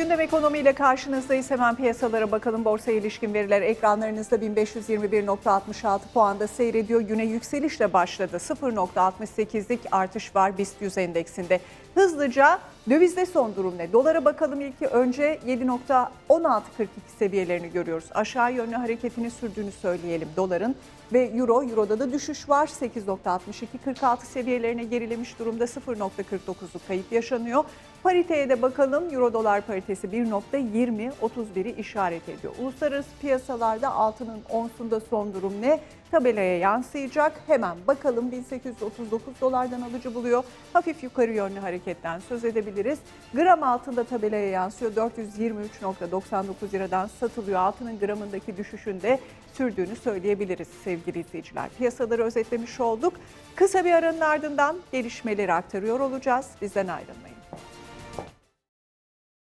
Gündem ekonomiyle karşınızdayız. Hemen piyasalara bakalım. Borsaya ilişkin veriler ekranlarınızda 1521.66 puanda seyrediyor. Güne yükselişle başladı. 0.68'lik artış var BIST 100 endeksinde. Hızlıca dövizde son durum ne? Dolara bakalım ilki önce 7.1642 seviyelerini görüyoruz. Aşağı yönlü hareketini sürdüğünü söyleyelim doların ve euro, euroda da düşüş var. 8.6246 seviyelerine gerilemiş durumda 0.49'luk kayıp yaşanıyor. Pariteye de bakalım. Euro dolar paritesi 1.20-31'i işaret ediyor. Uluslararası piyasalarda altının onsunda son durum ne? Tabelaya yansıyacak. Hemen bakalım 1839 dolardan alıcı buluyor. Hafif yukarı yönlü hareketten söz edebiliriz. Gram altında tabelaya yansıyor. 423.99 liradan satılıyor. Altının gramındaki düşüşünde sürdüğünü söyleyebiliriz sevgili izleyiciler. Piyasaları özetlemiş olduk. Kısa bir aranın ardından gelişmeleri aktarıyor olacağız. Bizden ayrılmayın.